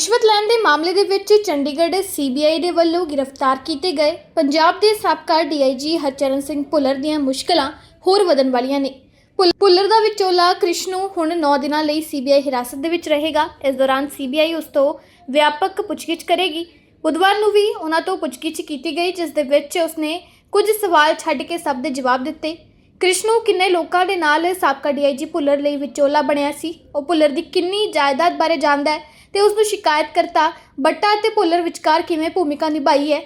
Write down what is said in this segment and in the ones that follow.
ਰਿਸ਼ਵਤ ਲੈਣ ਦੇ ਮਾਮਲੇ ਦੇ ਵਿੱਚ ਚੰਡੀਗੜ੍ਹ ਸੀਬੀਆਈ ਦੇ ਵੱਲੋਂ ਗ੍ਰਿਫਤਾਰ ਕੀਤੇ ਗਏ। ਪੰਜਾਬ ਦੇ ਸਾਬਕਾ ਡੀਆਈਜੀ ਹਰਚਰਨ ਸਿੰਘ ਭੁੱਲਰ ਦੀਆਂ ਮੁਸ਼ਕਲਾਂ ਹੋਰ ਵਧਣ ਵਾਲੀਆਂ ਨੇ। ਭੁੱਲ- ਭੁੱਲਰ ਦਾ ਵਿਚੋਲਾ ਕ੍ਰਿਸ਼ਨੂ ਹੁਣ 9 ਦਿਨਾਂ ਲਈ ਸੀਬੀਆਈ ਹਿਰਾਸਤ ਦੇ ਵਿੱਚ ਰਹੇਗਾ। ਇਸ ਦੌਰਾਨ ਸੀਬੀਆਈ ਉਸ ਤੋਂ ਵਿਆਪਕ ਪੁੱਛਗਿੱਛ ਕਰੇਗੀ। ਬੁੱਧਵਾਰ ਨੂੰ ਵੀ ਉਹਨਾਂ ਤੋਂ ਪੁੱਛਗਿੱਛ ਕੀਤੀ ਗਈ, ਜਿਸ ਦੇ ਵਿੱਚ ਉਸਨੇ ਕੁਝ ਸਵਾਲ ਛੱਡ ਕੇ ਸਭ ਦੇ ਜਵਾਬ ਦਿੱਤੇ। ਕ੍ਰਿਸ਼ਨੂ ਕਿੰਨੇ ਲੋਕਾਂ ਦੇ ਨਾਲ ਸਾਬਕਾ ਡੀਆਈਜੀ ਭੁੱਲਰ ਲਈ ਵਿਚੋਲਾ ਬਣਿਆ ਸੀ? ਉਹ ਭੁੱਲਰ ਦੀ ਕਿੰਨੀ ਜਾਇਦਾਦ ਬਾਰੇ ਜਾਣਦਾ ਹੈ ਤੇ ਉਸ ਨੂੰ ਸ਼ਿਕਾਇਤਕਰਤਾ ਬੱਟਾ ਅਤੇ ਭੁੱਲਰ ਵਿਚਕਾਰ ਕਿਵੇਂ ਭੂਮਿਕਾ ਨਿਭਾਈ ਹੈ?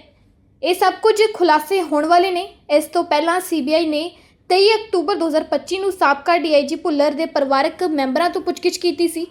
ਇਹ ਸਭ ਕੁਝ ਖੁਲਾਸੇ ਹੋਣ ਵਾਲੇ ਨੇ। ਇਸ ਤੋਂ ਪਹਿਲਾਂ ਸੀਬੀਆਈ ਨੇ 23 ਅਕਤੂਬਰ 2025 ਨੂੰ ਸਾਬਕਾ ਡੀਆਈਜੀ ਭੁੱਲਰ ਦੇ ਪਰਿਵਾਰਕ ਮੈਂਬਰਾਂ ਤੋਂ ਪੁੱਛਗਿੱਛ ਕੀਤੀ ਸੀ।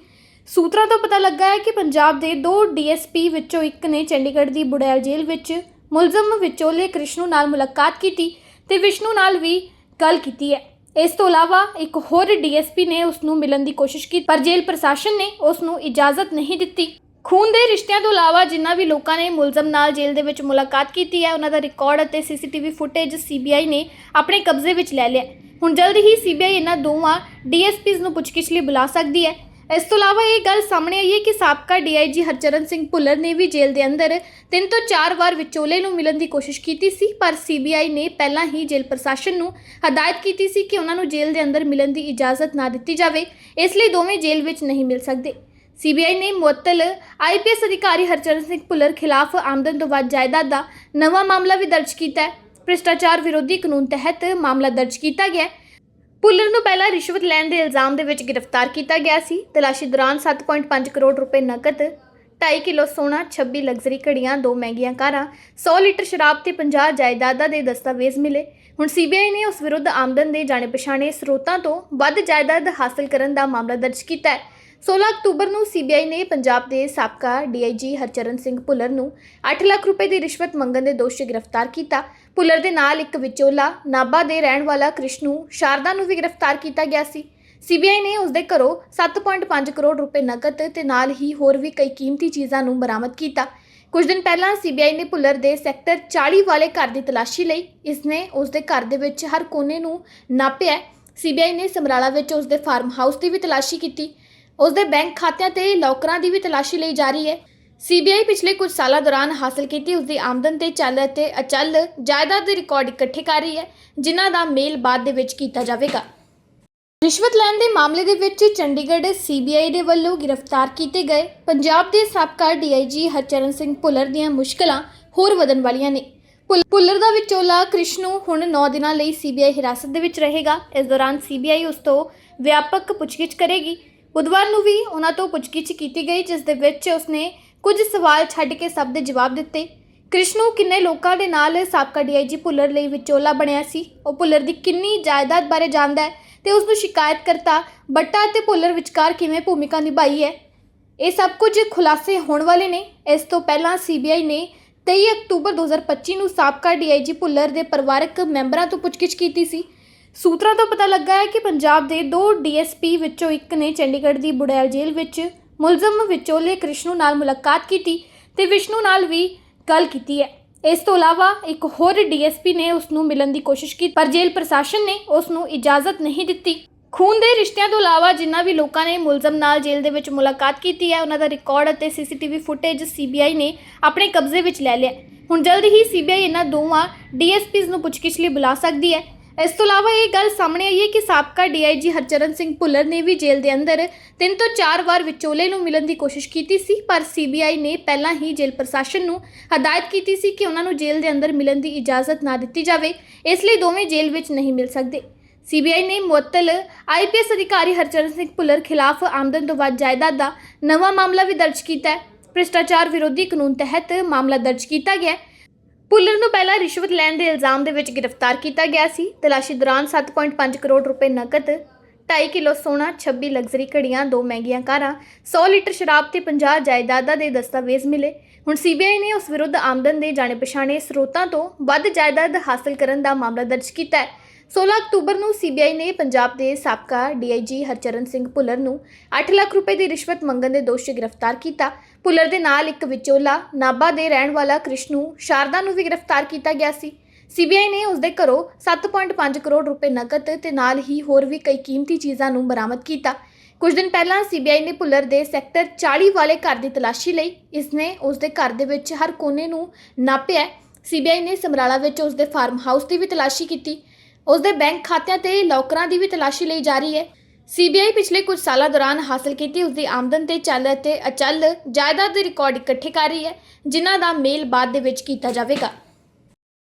ਸੂਤਰਾਂ ਤੋਂ ਪਤਾ ਲੱਗਾ ਹੈ ਕਿ ਪੰਜਾਬ ਦੇ ਦੋ ਡੀਐਸਪੀ ਵਿੱਚੋਂ ਇੱਕ ਨੇ ਚੰਡੀਗੜ੍ਹ ਦੀ ਬੁੜੈਲ ਜੇਲ੍ਹ ਵਿੱਚ ਮੁਲਜ਼ਮ ਵਿਚੋਲੇ ਕ੍ਰਿਸ਼ਨੂ ਨਾਲ ਮੁਲਾਕਾਤ ਕੀਤੀ ਤੇ ਵਿਸ਼ਨੂੰ ਨਾਲ ਵੀ ਗੱਲ ਕੀਤੀ ਹੈ। ਇਸ ਤੋਂ ਇਲਾਵਾ ਇੱਕ ਹੋਰ ਡੀਐਸਪੀ ਨੇ ਉਸ ਨੂੰ ਮਿਲਣ ਦੀ ਕੋਸ਼ਿਸ਼ ਕੀਤੀ, ਪਰ ਜੇਲ੍ਹ ਪ੍ਰਸ਼ਾਸਨ ਨੇ ਉਸ ਨੂੰ ਇਜਾਜ਼ਤ ਨਹੀਂ ਦਿੱਤੀ। ਖੂਨ ਦੇ ਰਿਸ਼ਤਿਆਂ ਤੋਂ ਇਲਾਵਾ ਜਿਨ੍ਹਾਂ ਵੀ ਲੋਕਾਂ ਨੇ ਮੁਲਜ਼ਮ ਨਾਲ ਜੇਲ੍ਹ ਦੇ ਵਿੱਚ ਮੁਲਾਕਾਤ ਕੀਤੀ ਹੈ, ਉਹਨਾਂ ਦਾ ਰਿਕਾਰਡ ਅਤੇ ਸੀਸੀਟੀਵੀ ਫੁਟੇਜ ਸੀਬੀਆਈ ਨੇ ਆਪਣੇ ਕਬਜ਼ੇ ਵਿੱਚ ਲੈ ਲਿਆ ਹੁਣ ਜਲਦ ਹੀ ਸੀਬੀਆਈ ਇਹਨਾਂ ਦੋਵਾਂ ਡੀਐਸਪੀਜ਼ ਨੂੰ ਪੁੱਛਗਿੱਛ ਲਈ ਬੁਲਾ ਸਕਦੀ ਹੈ। ਇਸ ਤੋਂ ਇਲਾਵਾ ਇਹ ਗੱਲ ਸਾਹਮਣੇ ਆਈ ਹੈ ਕਿ ਸਾਬਕਾ ਡੀਆਈਜੀ ਹਰਚਰਨ ਸਿੰਘ ਭੁੱਲਰ ਨੇ ਵੀ ਜੇਲ੍ਹ ਦੇ ਅੰਦਰ ਤਿੰਨ ਤੋਂ ਚਾਰ ਵਾਰ ਵਿਚੋਲੇ ਨੂੰ ਮਿਲਣ ਦੀ ਕੋਸ਼ਿਸ਼ ਕੀਤੀ ਸੀ, ਪਰ ਸੀਬੀਆਈ ਨੇ ਪਹਿਲਾਂ ਹੀ ਜੇਲ੍ਹ ਪ੍ਰਸ਼ਾਸਨ ਨੂੰ ਹਦਾਇਤ ਕੀਤੀ ਸੀ ਕਿ ਉਹਨਾਂ ਨੂੰ ਜੇਲ੍ਹ ਦੇ ਅੰਦਰ ਮਿਲਣ ਦੀ ਇਜਾਜ਼ਤ ਨਾ ਦਿੱਤੀ ਜਾਵੇ, ਇਸ ਲਈ ਦੋਵੇਂ ਜੇਲ੍ਹ ਵਿੱਚ ਨਹੀਂ ਮਿਲ ਸਕਦੇ। ਸੀਬੀਆਈ ਨੇ ਮੁਅੱਤਲ ਆਈਪੀਐਸ ਅਧਿਕਾਰੀ ਹਰਚਰਨ ਸਿੰਘ ਭੁੱਲਰ ਖਿਲਾਫ ਆਮਦਨ ਤੋਂ ਵੱਧ ਜਾਇਦਾਦ ਦਾ ਨਵਾਂ ਮਾਮਲਾ ਵੀ ਦਰਜ ਕੀਤਾ ਹੈ। ਭ੍ਰਿਸ਼ਟਾਚਾਰ ਵਿਰੋਧੀ ਕਾਨੂੰਨ ਤਹਿਤ ਮਾਮਲਾ ਦਰਜ ਕੀਤਾ ਗਿਆ ਹੈ। ਭੁੱਲਰ ਨੂੰ ਪਹਿਲਾਂ ਰਿਸ਼ਵਤ ਲੈਣ ਦੇ ਇਲਜ਼ਾਮ ਦੇ ਵਿੱਚ ਗ੍ਰਿਫਤਾਰ ਕੀਤਾ ਗਿਆ ਸੀ। ਤਲਾਸ਼ੀ ਦੌਰਾਨ 7.5 ਕਰੋੜ ਰੁਪਏ ਨਕਦ 2.5 ਕਿਲੋ ਸੋਨਾ 26 ਲਗਜ਼ਰੀ ਘੜੀਆਂ, ਦੋ ਮਹਿੰਗੀਆਂ ਕਾਰਾਂ 100 ਲੀਟਰ ਸ਼ਰਾਬ ਤੇ 50 ਜਾਇਦਾਦਾਂ ਦੇ ਦਸਤਾਵੇਜ਼ ਮਿਲੇ। ਹੁਣ ਸੀਬੀਆਈ ਨੇ ਉਸ ਵਿਰੁੱਧ ਆਮਦਨ ਦੇ ਜਾਣੇ ਪਛਾਣੇ ਸਰੋਤਾਂ ਤੋਂ ਵੱਧ ਜਾਇਦਾਦ ਹਾਸਲ ਕਰਨ ਦਾ ਮਾਮਲਾ ਦਰਜ ਕੀਤਾ ਹੈ। 16 ਅਕਤੂਬਰ ਨੂੰ ਸੀਬੀਆਈ ਨੇ ਪੰਜਾਬ ਦੇ ਸਾਬਕਾ ਡੀਆਈਜੀ ਹਰਚਰਨ ਸਿੰਘ ਭੁੱਲਰ ਨੂੰ 8 ਲੱਖ ਰੁਪਏ ਦੀ ਰਿਸ਼ਵਤ ਮੰਗਣ ਦੇ ਦੋਸ਼ 'ਚ ਗ੍ਰਿਫਤਾਰ ਕੀਤਾ। ਭੁੱਲਰ ਦੇ ਨਾਲ ਇੱਕ ਵਿਚੋਲਾ, ਨਾਭਾ ਦੇ ਰਹਿਣ ਵਾਲਾ ਕ੍ਰਿਸ਼ਨੂ ਸ਼ਾਰਦਾ ਨੂੰ ਵੀ ਗ੍ਰਿਫਤਾਰ ਕੀਤਾ ਗਿਆ ਸੀ। ਸੀਬੀਆਈ ਨੇ ਉਸ ਦੇ ਘਰੋਂ 7.5 ਕਰੋੜ ਰੁਪਏ ਨਕਦ ਤੇ ਨਾਲ ਹੀ ਹੋਰ ਵੀ ਕਈ ਕੀਮਤੀ ਚੀਜ਼ਾਂ ਨੂੰ ਬਰਾਮਦ ਕੀਤਾ। ਕੁਝ ਦਿਨ ਪਹਿਲਾਂ ਸੀਬੀਆਈ ਨੇ ਭੁੱਲਰ ਦੇ ਸੈਕਟਰ 40 ਵਾਲੇ ਘਰ ਦੀ ਤਲਾਸ਼ੀ ਲਈ ਇਸਨੇ ਉਸ ਦੇ ਘਰ ਦੇ ਵਿੱਚ ਹਰ ਕੋਨੇ ਨੂੰ ਨਾਪਿਆ। ਸੀਬੀਆਈ ਨੇ ਸਮਰਾਲਾ ਵਿੱਚ ਉਸ ਦੇ ਫਾਰਮ ਹਾਊਸ ਦੀ ਵੀ ਤਲਾਸ਼ੀ ਕੀਤੀ। ਉਸ ਦੇ ਬੈਂਕ ਖਾਤਿਆਂ ਤੇ ਲੋਕਰਾਂ ਦੀ ਵੀ ਤਲਾਸ਼ੀ ਲਈ ਜਾ ਰਹੀ ਹੈ। ਸੀਬੀਆਈ ਪਿਛਲੇ ਕੁਝ ਸਾਲਾਂ ਦੌਰਾਨ ਹਾਸਲ ਕੀਤੀ ਉਸ ਦੀ ਆਮਦਨ ਤੇ ਚੱਲ ਅਤੇ ਅਚਲ ਜਾਇਦਾਦ ਦੇ ਰਿਕਾਰਡ ਇਕੱਠੇ ਕਰ ਰਹੀ ਹੈ, ਜਿਨ੍ਹਾਂ ਦਾ ਮੇਲ ਬਾਅਦ ਦੇ ਵਿੱਚ ਕੀਤਾ ਜਾਵੇਗਾ। ਰਿਸ਼ਵਤ ਲੈਣ ਦੇ ਮਾਮਲੇ ਦੇ ਵਿੱਚ ਚੰਡੀਗੜ੍ਹ ਸੀਬੀਆਈ ਦੇ ਵੱਲੋਂ ਗ੍ਰਿਫਤਾਰ ਕੀਤੇ ਗਏ ਪੰਜਾਬ ਦੇ ਸਾਬਕਾ ਡੀਆਈਜੀ ਹਰਚਰਨ ਸਿੰਘ ਭੁੱਲਰ ਦੀਆਂ ਮੁਸ਼ਕਲਾਂ ਹੋਰ ਵਧਣ ਵਾਲੀਆਂ ਨੇ। ਭੁੱਲ- ਭੁੱਲਰ ਦਾ ਵਿਚੋਲਾ ਕ੍ਰਿਸ਼ਨੂ ਹੁਣ 9 ਦਿਨਾਂ ਲਈ ਸੀਬੀਆਈ ਹਿਰਾਸਤ ਦੇ ਵਿੱਚ ਰਹੇਗਾ। ਇਸ ਦੌਰਾਨ ਸੀਬੀਆਈ ਉਸ ਤੋਂ ਵਿਆਪਕ ਪੁੱਛਗਿੱਛ ਕਰੇਗੀ। ਬੁੱਧਵਾਰ ਨੂੰ ਵੀ ਉਹਨਾਂ ਤੋਂ ਪੁੱਛਗਿੱਛ ਕੀਤੀ ਗਈ, ਜਿਸ ਦੇ ਵਿੱਚ ਉਸਨੇ ਕੁਝ ਸਵਾਲ ਛੱਡ ਕੇ ਸਭ ਦੇ ਜਵਾਬ ਦਿੱਤੇ। ਕ੍ਰਿਸ਼ਨੂ ਕਿੰਨੇ ਲੋਕਾਂ ਦੇ ਨਾਲ ਸਾਬਕਾ ਡੀਆਈਜੀ ਭੁੱਲਰ ਲਈ ਵਿਚੋਲਾ ਬਣਿਆ ਸੀ? ਉਹ ਭੁੱਲਰ ਦੀ ਕਿੰਨੀ ਜਾਇਦਾਦ ਬਾਰੇ ਜਾਣਦਾ ਹੈ ਤੇ ਉਸ ਨੂੰ ਸ਼ਿਕਾਇਤਕਰਤਾ ਬੱਟਾ ਅਤੇ ਭੁੱਲਰ ਵਿਚਕਾਰ ਕਿਵੇਂ ਭੂਮਿਕਾ ਨਿਭਾਈ ਹੈ? ਇਹ ਸਭ ਕੁਝ ਖੁਲਾਸੇ ਹੋਣ ਵਾਲੇ ਨੇ। ਇਸ ਤੋਂ ਪਹਿਲਾਂ ਸੀਬੀਆਈ ਨੇ 23 ਅਕਤੂਬਰ 2025 ਨੂੰ ਸਾਬਕਾ ਡੀਆਈਜੀ ਭੁੱਲਰ ਦੇ ਪਰਿਵਾਰਕ ਮੈਂਬਰਾਂ ਤੋਂ ਪੁੱਛਗਿੱਛ ਕੀਤੀ ਸੀ। ਸੂਤਰਾਂ ਤੋਂ ਪਤਾ ਲੱਗਾ ਹੈ ਕਿ ਪੰਜਾਬ ਦੇ ਦੋ ਡੀਐਸਪੀ ਵਿੱਚੋਂ ਇੱਕ ਨੇ ਚੰਡੀਗੜ੍ਹ ਦੀ ਬੁੜੈਲ ਜੇਲ੍ਹ ਵਿੱਚ ਮੁਲਜ਼ਮ ਵਿਚੋਲੇ ਕ੍ਰਿਸ਼ਨੂ ਨਾਲ ਮੁਲਾਕਾਤ ਕੀਤੀ ਤੇ ਵਿਸ਼ਨੂੰ ਨਾਲ ਵੀ ਗੱਲ ਕੀਤੀ ਹੈ। ਇਸ ਤੋਂ ਇਲਾਵਾ ਇੱਕ ਹੋਰ ਡੀਐਸਪੀ ਨੇ ਉਸ ਨੂੰ ਮਿਲਣ ਦੀ ਕੋਸ਼ਿਸ਼ ਕੀਤੀ, ਪਰ ਜੇਲ੍ਹ ਪ੍ਰਸ਼ਾਸਨ ਨੇ ਉਸ ਨੂੰ ਇਜਾਜ਼ਤ ਨਹੀਂ ਦਿੱਤੀ। ਖੂਨ ਦੇ ਰਿਸ਼ਤਿਆਂ ਤੋਂ ਇਲਾਵਾ ਜਿਨ੍ਹਾਂ ਵੀ ਲੋਕਾਂ ਨੇ ਮੁਲਜ਼ਮ ਨਾਲ ਜੇਲ੍ਹ ਦੇ ਵਿੱਚ ਮੁਲਾਕਾਤ ਕੀਤੀ ਹੈ, ਉਹਨਾਂ ਦਾ ਰਿਕਾਰਡ ਅਤੇ ਸੀਸੀਟੀਵੀ ਫੁਟੇਜ ਸੀਬੀਆਈ ਨੇ ਆਪਣੇ ਕਬਜ਼ੇ ਵਿੱਚ ਲੈ ਲਿਆ ਹੁਣ ਜਲਦ ਹੀ ਸੀਬੀਆਈ ਇਹਨਾਂ ਦੋਵਾਂ ਡੀਐਸਪੀਜ਼ ਨੂੰ ਪੁੱਛਗਿੱਛ ਲਈ ਬੁਲਾ ਸਕਦੀ ਹੈ। ਇਸ ਤੋਂ ਇਲਾਵਾ ਇਹ ਗੱਲ ਸਾਹਮਣੇ ਆਈ ਹੈ ਕਿ ਸਾਬਕਾ ਡੀਆਈਜੀ ਹਰਚਰਨ ਸਿੰਘ ਭੁੱਲਰ ਨੇ ਵੀ ਜੇਲ੍ਹ ਦੇ ਅੰਦਰ ਤਿੰਨ ਤੋਂ ਚਾਰ ਵਾਰ ਵਿਚੋਲੇ ਨੂੰ ਮਿਲਣ ਦੀ ਕੋਸ਼ਿਸ਼ ਕੀਤੀ ਸੀ, ਪਰ ਸੀਬੀਆਈ ਨੇ ਪਹਿਲਾਂ ਹੀ ਜੇਲ੍ਹ ਪ੍ਰਸ਼ਾਸਨ ਨੂੰ ਹਦਾਇਤ ਕੀਤੀ ਸੀ ਕਿ ਉਹਨਾਂ ਨੂੰ ਜੇਲ੍ਹ ਦੇ ਅੰਦਰ ਮਿਲਣ ਦੀ ਇਜਾਜ਼ਤ ਨਾ ਦਿੱਤੀ ਜਾਵੇ। ਇਸ ਲਈ ਦੋਵੇਂ ਜੇਲ੍ਹ ਵਿੱਚ ਨਹੀਂ ਮਿਲ ਸਕਦੇ। ਸੀਬੀਆਈ ਨੇ ਮੁਅੱਤਲ ਆਈਪੀਐਸ ਅਧਿਕਾਰੀ ਹਰਚਰਨ ਸਿੰਘ ਭੁੱਲਰ ਖਿਲਾਫ ਆਮਦਨ ਤੋਂ ਵੱਧ ਜਾਇਦਾਦ ਦਾ ਨਵਾਂ ਮਾਮਲਾ ਵੀ ਦਰਜ ਕੀਤਾ ਹੈ। ਭ੍ਰਿਸ਼ਟਾਚਾਰ ਵਿਰੋਧੀ ਕਾਨੂੰਨ ਤਹਿਤ ਮਾਮਲਾ ਦਰਜ ਕੀਤਾ ਗਿਆ ਹੈ। ਭੁੱਲਰ ਨੂੰ ਪਹਿਲਾਂ ਰਿਸ਼ਵਤ ਲੈਣ ਦੇ ਇਲਜ਼ਾਮ ਦੇ ਵਿੱਚ ਗ੍ਰਿਫਤਾਰ ਕੀਤਾ ਗਿਆ ਸੀ। ਤਲਾਸ਼ੀ ਦੌਰਾਨ 7.5 ਕਰੋੜ ਰੁਪਏ ਨਕਦ 2.5 ਕਿਲੋ ਸੋਨਾ 26 ਲਗਜ਼ਰੀ ਘੜੀਆਂ, ਦੋ ਮਹਿੰਗੀਆਂ ਕਾਰਾਂ 100 ਲੀਟਰ ਸ਼ਰਾਬ ਤੇ 50 ਜਾਇਦਾਦਾਂ ਦੇ ਦਸਤਾਵੇਜ਼ ਮਿਲੇ। ਹੁਣ ਸੀਬੀਆਈ ਨੇ ਉਸ ਵਿਰੁੱਧ ਆਮਦਨ ਦੇ ਜਾਣੇ ਪਛਾਣੇ ਸਰੋਤਾਂ ਤੋਂ ਵੱਧ ਜਾਇਦਾਦ ਹਾਸਲ ਕਰਨ ਦਾ ਮਾਮਲਾ ਦਰਜ ਕੀਤਾ ਹੈ। 16 ਅਕਤੂਬਰ ਨੂੰ ਸੀਬੀਆਈ ਨੇ ਪੰਜਾਬ ਦੇ ਸਾਬਕਾ ਡੀਆਈਜੀ ਹਰਚਰਨ ਸਿੰਘ ਭੁੱਲਰ ਨੂੰ 8 ਲੱਖ ਰੁਪਏ ਦੀ ਰਿਸ਼ਵਤ ਮੰਗਣ ਦੇ ਦੋਸ਼ 'ਚ ਗ੍ਰਿਫਤਾਰ ਕੀਤਾ। ਭੁੱਲਰ ਦੇ ਨਾਲ ਇੱਕ ਵਿਚੋਲਾ ਨਾਭਾ ਦੇ ਰਹਿਣ ਵਾਲਾ ਕ੍ਰਿਸ਼ਨੂ ਸ਼ਾਰਦਾ ਨੂੰ ਵੀ ਗ੍ਰਿਫਤਾਰ ਕੀਤਾ ਗਿਆ ਸੀ। ਸੀਬੀਆਈ ਨੇ ਉਸ ਦੇ ਘਰੋਂ 7.5 ਕਰੋੜ ਰੁਪਏ ਨਕਦ ਤੇ ਨਾਲ ਹੀ ਹੋਰ ਵੀ ਕਈ ਕੀਮਤੀ ਚੀਜ਼ਾਂ ਨੂੰ ਬਰਾਮਦ ਕੀਤਾ। ਕੁਝ ਦਿਨ ਪਹਿਲਾਂ ਸੀਬੀਆਈ ਨੇ ਭੁੱਲਰ ਦੇ ਸੈਕਟਰ 40 ਵਾਲੇ ਘਰ ਦੀ ਤਲਾਸ਼ੀ ਲਈ ਇਸ ਨੇ ਉਸ ਦੇ ਘਰ ਦੇ ਵਿੱਚ ਹਰ ਕੋਨੇ ਨੂੰ ਨਾਪਿਆ। ਸੀਬੀਆਈ ਨੇ ਸਮਰਾਲਾ ਵਿੱਚ ਉਸ ਦੇ ਫਾਰਮ ਹਾਊਸ ਦੀ ਵੀ ਤਲਾਸ਼ੀ ਕੀਤੀ। ਉਸ ਦੇ ਬੈਂਕ ਖਾਤਿਆਂ ਤੇ ਲੋਕਰਾਂ ਦੀ ਵੀ ਤਲਾਸ਼ੀ ਲਈ ਜਾ ਰਹੀ ਹੈ। ਸੀਬੀਆਈ ਪਿਛਲੇ ਕੁਝ ਸਾਲਾਂ ਦੌਰਾਨ ਹਾਸਲ ਕੀਤੀ ਉਸ ਦੀ ਆਮਦਨ ਤੇ ਚੱਲ ਅਤੇ ਅਚਲ ਜਾਇਦਾਦ ਦੇ ਰਿਕਾਰਡ ਇਕੱਠੇ ਕਰ ਰਹੀ ਹੈ, ਜਿਨ੍ਹਾਂ ਦਾ ਮੇਲ ਬਾਅਦ ਦੇ ਵਿੱਚ ਕੀਤਾ ਜਾਵੇਗਾ।